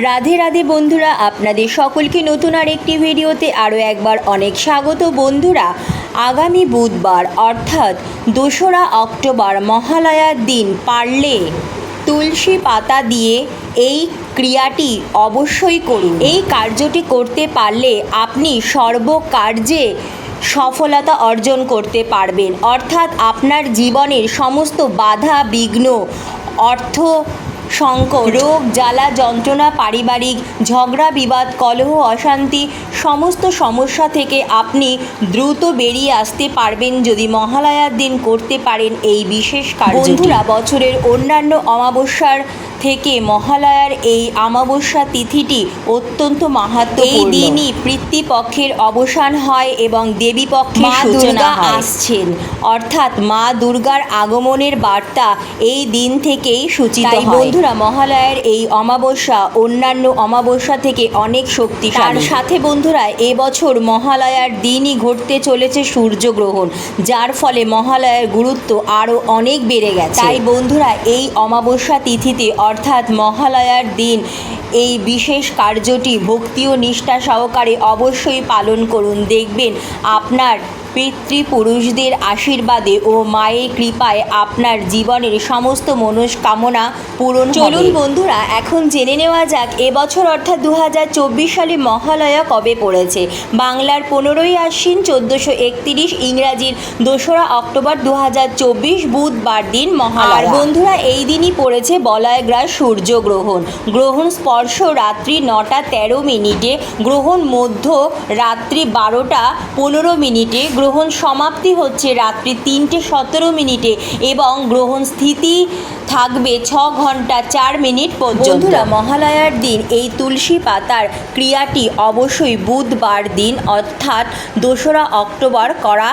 রাধে রাধে বন্ধুরা, আপনাদের সকলকে নতুন আর একটি ভিডিওতে আরও একবার অনেক স্বাগত বন্ধুরা। আগামী বুধবার, অর্থাৎ দোসরা অক্টোবর মহালয়ার দিন পারলে তুলসী পাতা দিয়ে এই ক্রিয়াটি অবশ্যই করুন। এই কার্যটি করতে পারলে আপনি সর্বকার্যে সফলতা অর্জন করতে পারবেন। অর্থাৎ আপনার জীবনের সমস্ত বাধা, বিঘ্ন, অর্থ সংকট। রোগ জ্বালা যন্ত্রণা পারিবারিক ঝগড়া বিবাদ কলহ অশান্তি সমস্ত সমস্যা থেকে আপনি দ্রুত বেরিয়ে আসতে পারবেন যদি মহালয়ার দিন করতে পারেন এই বিশেষ কাজ বন্ধুরা বছরের অন্যান্য অমাবস্যার থেকে মহালয়ার এই অমাবস্যা তিথিটি অত্যন্ত মাহাত্ম এই দিনই পিতৃপক্ষের অবসান হয় এবং দেবী পক্ষের মা সূচনা আসছেন। অর্থাৎ মা দুর্গার আগমনের বার্তা এই দিন থেকেই সূচিত তাই হয়। বন্ধুরা মহালয়ার এই অমাবস্যা অন্যান্য অমাবস্যা থেকে অনেক শক্তিশালী। তার সাথে বন্ধুরা এবছর মহালয়ার দিনই ঘটতে চলেছে সূর্যগ্রহণ যার ফলে মহালয়ার গুরুত্ব আরও অনেক বেড়ে গেছে। তাই বন্ধুরা এই অমাবস্যা তিথিতে অর্থাৎ মহালয়ার দিন। এই বিশেষ কার্যটি ভক্তি ও নিষ্ঠা সহকারে অবশ্যই পালন করুন। দেখবেন আপনার পিতৃপুরুষদের আশীর্বাদে ও মায়ের কৃপায় আপনার জীবনের সমস্ত মনস্কামনা পূরণ চলুন বন্ধুরা এখন জেনে নেওয়া যাক এবছর অর্থাৎ দু হাজার চব্বিশ সালে মহালয়া কবে পড়েছে? বাংলার পনেরোই আশ্বিন চোদ্দোশো একত্রিশ ইংরাজির দোসরা অক্টোবর দু হাজার চব্বিশ বুধবার দিন মহালয়া। বন্ধুরা এই দিনই পড়েছে বলয়গ্রাস সূর্যগ্রহণ। গ্রহণ স্পর্শ রাত্রি নটা তেরো মিনিটে গ্রহণ মধ্য রাত্রি বারোটা পনেরো মিনিটে গ্রহণ সমাপ্তি হচ্ছে রাত্রি তিনটে সতেরো মিনিটে এবং গ্রহণ স্থিতি থাকবে ছ ঘণ্টা চার মিনিট পর্যন্ত। মহালয়ার দিন এই তুলসী পাতার ক্রিয়াটি অবশ্যই বুধবার দিন, অর্থাৎ দোসরা অক্টোবর করা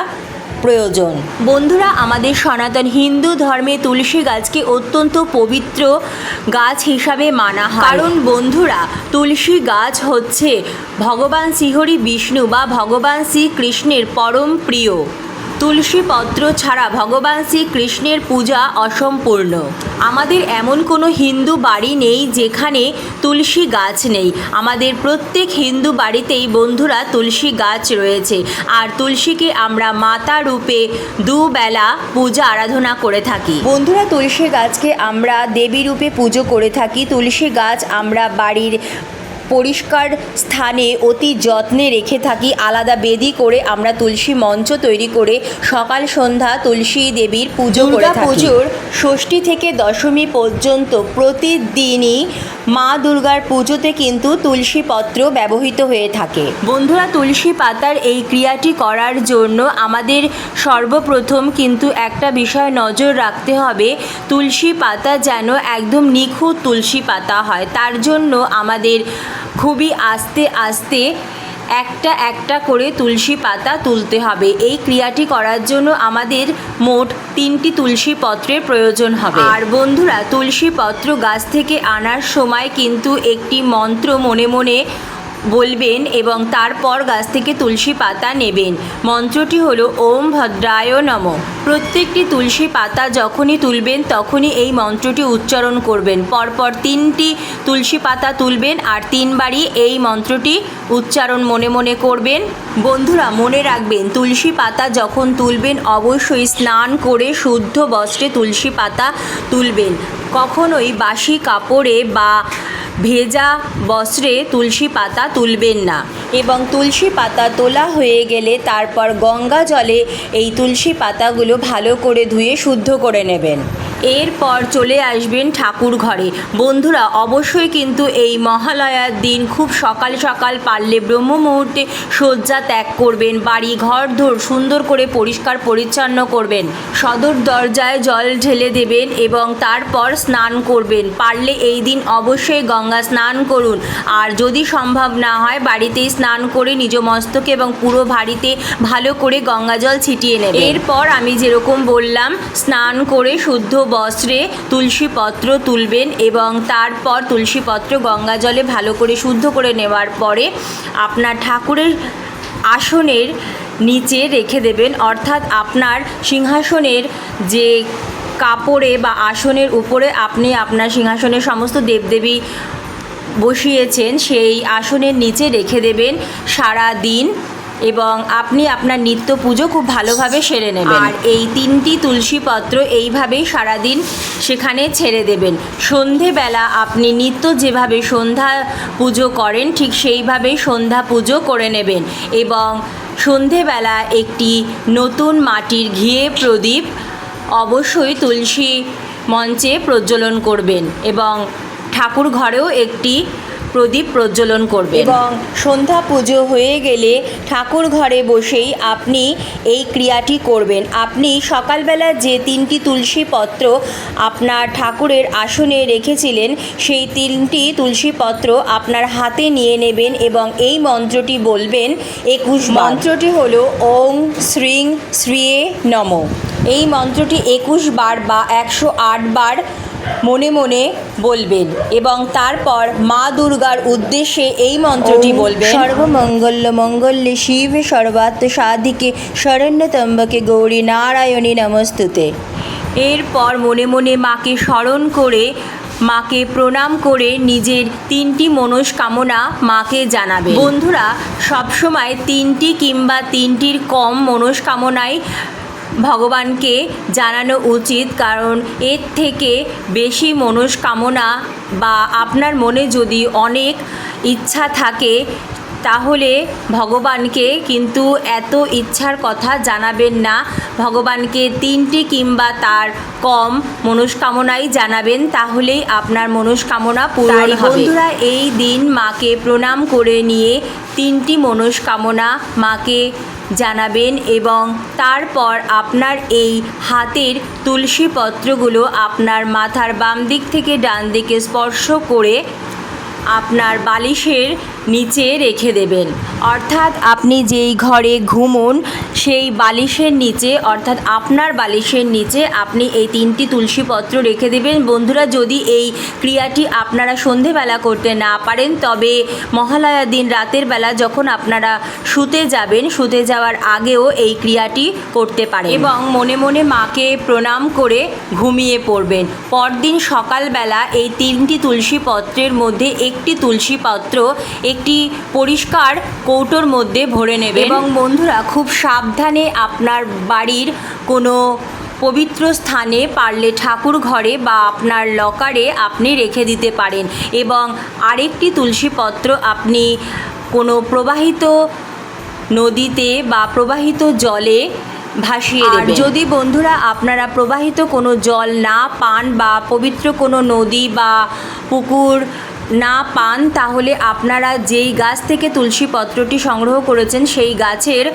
প্রয়োজন। বন্ধুরা, আমাদের সনাতন হিন্দু ধর্মে তুলসী গাছকে অত্যন্ত পবিত্র গাছ হিসাবে মানা হয়। কারণ বন্ধুরা, তুলসী গাছ হচ্ছে ভগবান শ্রীহরি বিষ্ণু বা ভগবান শ্রীকৃষ্ণের পরম প্রিয়। তুলসী পত্র ছাড়া ভগবান শ্রীকৃষ্ণের পূজা অসম্পূর্ণ। আমাদের এমন কোনো হিন্দু বাড়ি নেই যেখানে তুলসী গাছ নেই। আমাদের প্রত্যেক হিন্দু বাড়িতেই বন্ধুরা তুলসী গাছ রয়েছে। আর তুলসীকে আমরা মাতা রূপে দুবেলা পূজা আরাধনা করে থাকি। বন্ধুরা, তুলসী গাছকে আমরা দেবী রূপে পুজো করে থাকি। তুলসী গাছ আমরা বাড়ির পরিষ্কার স্থানে অতি যত্নে রেখে থাকি আলাদা বেদি করে আমরা তুলসী মঞ্চ তৈরি করে সকাল সন্ধ্যা তুলসী দেবীর পুজো করে থাকি। পুজোর ষষ্ঠী থেকে দশমী পর্যন্ত প্রতিদিনই মা দুর্গার পুজোতে কিন্তু তুলসী পত্র ব্যবহৃত হয়ে থাকে। বন্ধুরা তুলসী পাতার এই ক্রিয়াটি করার জন্য আমাদের সর্বপ্রথম কিন্তু একটা বিষয় নজর রাখতে হবে তুলসী পাতা যেন একদম নিখুঁত তুলসী পাতা হয়। তার জন্য আমাদের খুবই আস্তে আস্তে একটা একটা করে তুলসী পাতা তুলতে হবে। এই ক্রিয়াটি করার জন্য আমাদের মোট তিনটি তুলসী পত্রের প্রয়োজন হবে। আর বন্ধুরা, তুলসী পত্র গাছ থেকে আনার সময় কিন্তু একটি মন্ত্র মনে মনে বলবেন এবং তারপর গাছ থেকে তুলসী পাতা নেবেন। মন্ত্রটি হলো, ওম ভদ্রায় নম। প্রত্যেকটি তুলসী পাতা যখনই তুলবেন, তখনই এই মন্ত্রটি উচ্চারণ করবেন। পরপর তিনটি তুলসী পাতা তুলবেন আর তিনবারই এই মন্ত্রটি উচ্চারণ মনে মনে করবেন। বন্ধুরা, মনে রাখবেন, তুলসী পাতা যখন তুলবেন, অবশ্যই স্নান করে শুদ্ধ বস্ত্রে তুলসী পাতা তুলবেন। কখনোই বাসি কাপড়ে বা ভেজা বস্ত্রে তুলসী পাতা তুলবেন না। এবং তুলসী পাতা তোলা হয়ে গেলে তারপর গঙ্গা জলে এই তুলসী পাতাগুলো ভালো করে ধুয়ে শুদ্ধ করে নেবেন। এরপর চলে আসবেন ঠাকুর ঘরে। বন্ধুরা, অবশ্যই কিন্তু এই মহালয়ার দিন খুব সকাল সকাল পারলে ব্রহ্ম মুহূর্তে শয্যা ত্যাগ করবেন, বাড়ি ঘর ধর সুন্দর করে পরিষ্কার পরিচ্ছন্ন করবেন, সদর দরজায় জল ঢেলে দেবেন এবং তারপর স্নান করবেন। পারলে এই দিন অবশ্যই গঙ্গা স্নান করুন। আর যদি সম্ভব না হয়, বাড়িতেই স্নান করে নিজ মস্তকে এবং পুরো বাড়িতে ভালো করে গঙ্গা জল ছিটিয়ে নেবেন। এরপর আমি যেরকম বললাম, স্নান করে শুদ্ধ বস্ত্রে তুলসী পত্র তুলবেন এবং তারপর তুলসী পত্র গঙ্গা জলে ভালো করে শুদ্ধ করে নেওয়ার পরে আপনার ঠাকুরের আসনের নিচে রেখে দেবেন। অর্থাৎ আপনার সিংহাসনের যে কাপড়ে বা আসনের উপরে আপনি আপনার সিংহাসনের সমস্ত দেবদেবী বসিয়েছেন, সেই আসনের নিচে রেখে দেবেন সারা দিন এবং আপনি আপনার নিত্য পুজো খুব ভালোভাবে সেরে নেবেন। আর এই তিনটি তুলসী পত্র এইভাবেই সারাদিন সেখানে ছেড়ে দেবেন। সন্ধেবেলা আপনি নিত্য যেভাবে সন্ধ্যা পুজো করেন, ঠিক সেইভাবেই সন্ধ্যা পুজো করে নেবেন। এবং সন্ধেবেলা একটি নতুন মাটির ঘিয়ে প্রদীপ অবশ্যই তুলসী মঞ্চে প্রজ্বলন করবেন এবং ঠাকুর ঘরেও একটি প্রদীপ প্রজ্বলন করবেন। এবং সন্ধ্যা পুজো হয়ে গেলে ঠাকুর ঘরে বসেই আপনি এই ক্রিয়াটি করবেন। আপনি সকালবেলা যে তিনটি তুলসী পত্র আপনার ঠাকুরের আসনে রেখেছিলেন সেই তিনটি তুলসী পত্র আপনার হাতে নিয়ে নেবেন এবং এই মন্ত্রটি বলবেন একুশ মন্ত্রটি হলো ওং শ্রীং শ্রীয়ে নম। এই মন্ত্রটি একুশ বার বা একশো আট বার মনে মনে বলবেন এবং তারপর মা দুর্গার উদ্দেশ্যে এই মন্ত্রটি বলবেন। সর্বমঙ্গল মঙ্গল্যে শিবে সর্বাত্ম সাধিকে শরণ্যতম্বকে গৌরী নারায়ণী নমস্তুতে। এরপর মনে মনে মাকে স্মরণ করে মাকে প্রণাম করে নিজের তিনটি মনস্কামনা মাকে জানাবে বন্ধুরা সবসময় তিনটি কিংবা তিনটির কম মনস্কামনাই ভগবানকে জানানো উচিত, কারণ এর থেকে বেশি মনস্কামনা বা আপনার মনে যদি অনেক ইচ্ছা থাকে তাহলে ভগবানকে কিন্তু এত ইচ্ছার কথা জানাবেন না। ভগবানকে তিনটি কিংবা তার কম মনস্কামনাই জানাবেন তাহলেই আপনার মনস্কামনা পূরণ হবে। বন্ধুরা এই দিন মাকে প্রণাম করে নিয়ে তিনটি মনস্কামনা মাকে জানাবেন এবং তারপর আপনার এই হাতের তুলসী পত্রগুলো আপনার মাথার বাম দিক থেকে ডান দিকে স্পর্শ করে আপনার বালিশের নিচে রেখে দেবেন। অর্থাৎ আপনি যেই ঘরে ঘুমন, সেই বালিশের নিচে, অর্থাৎ আপনার বালিশের নিচে আপনি এই তিনটি তুলসীপত্র রেখে দেবেন। বন্ধুরা, যদি এই ক্রিয়াটি আপনারা সন্ধেবেলা করতে না পারেন, তবে মহালয়া দিন রাতের বেলা যখন আপনারা শুতে যাবেন, শুতে যাওয়ার আগেও এই ক্রিয়াটি করতে পারেন। এবং মনে মনে মাকে প্রণাম করে ঘুমিয়ে পড়বেন। পরদিন সকালবেলা এই তিনটি তুলসী পত্রের মধ্যে একটি তুলসী পত্র একটি পরিষ্কার কৌটোর মধ্যে ভরে নেবে এবং বন্ধুরা খুব সাবধানে আপনার বাড়ির কোনো পবিত্র স্থানে পারলে ঠাকুর ঘরে বা আপনার লকারে আপনি রেখে দিতে পারেন। এবং আরেকটি তুলসী পত্র আপনি কোনো প্রবাহিত নদীতে বা প্রবাহিত জলে ভাসিয়ে দেবেন। যদি বন্ধুরা আপনারা প্রবাহিত কোনো জল না পান বা পবিত্র কোনো নদী বা পুকুর না পান তাহলে আপনারা যেই গাছ থেকে তুলসী পত্রটি সংগ্রহ করেছেন সেই গাছের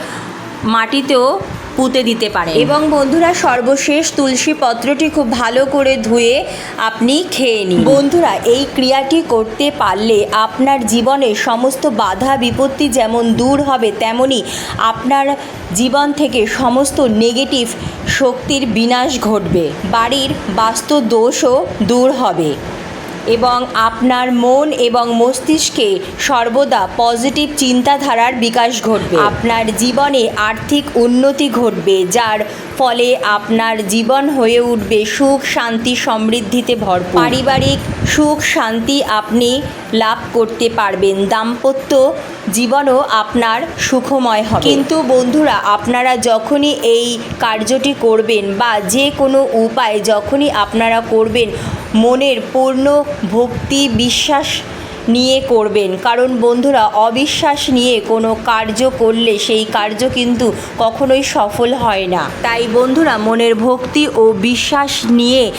মাটিতেও পুঁতে দিতে পারেন। এবং বন্ধুরা সর্বশেষ তুলসী পত্রটি খুব ভালো করে ধুয়ে আপনি খেয়ে নিন। বন্ধুরা এই ক্রিয়াটি করতে পারলে আপনার জীবনে সমস্ত বাধা বিপত্তি যেমন দূর হবে তেমনি আপনার জীবন থেকে সমস্ত নেগেটিভ শক্তির বিনাশ ঘটবে। বাড়ির বাস্তু দোষও দূর হবে। এবং আপনার মন এবং মস্তিষ্কে সর্বদা পজিটিভ চিন্তাধারার বিকাশ ঘটবে। আপনার জীবনে আর্থিক উন্নতি ঘটবে, যার ফলে আপনার জীবন হয়ে উঠবে সুখ, শান্তি, সমৃদ্ধিতে ভরপুর। পারিবারিক সুখ, শান্তি আপনি লাভ করতে পারবেন। দাম্পত্য জীবনও আপনার সুখময় হবে। কিন্তু বন্ধুরা, আপনারা যখনই এই কার্যটি করবেন বা যে কোনো উপায় যখনই আপনারা করবেন মনের পূর্ণ ভক্তি বিশ্বাস নিয়ে করবেন। কারণ বন্ধুরা, অবিশ্বাস নিয়ে কোনো কার্য করলে সেই কার্য কিন্তু কখনোই সফল হয় না। তাই বন্ধুরা, মনের ভক্তি ও বিশ্বাস নিয়ে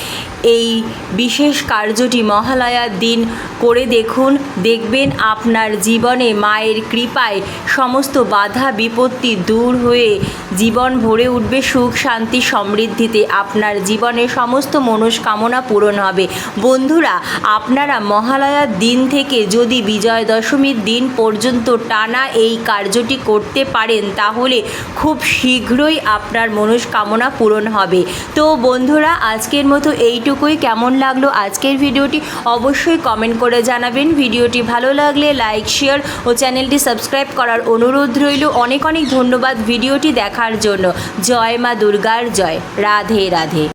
এই বিশেষ কার্যটি মহালয়ার দিন করে দেখুন, দেখবেন আপনার জীবনে মায়ের কৃপায় সমস্ত বাধা বিপত্তি দূর হয়ে জীবন ভরে উঠবে, সুখ, শান্তি, সমৃদ্ধিতে আপনার জীবনে সমস্ত মনস্কামনা পূরণ হবে। বন্ধুরা, আপনারা মহালয়ার দিন থেকে যদি বিজয় দশমীর দিন পর্যন্ত টানা এই কার্যটি করতে পারেন, তাহলে খুব শীঘ্রই আপনার মনস্কামনা পূরণ হবে। তো বন্ধুরা, আজকের মতো এইটুকুই। কেমন লাগল আজকের ভিডিওটি অবশ্যই কমেন্ট করে জানাবেন। ভিডিওটি ভালো লাগলে লাইক শেয়ার ও চ্যানেলটি সাবস্ক্রাইব করার অনুরোধ রইল। অনেক অনেক ধন্যবাদ ভিডিওটি দেখার জন্য। জয় মা দুর্গার জয়। রাধে রাধে।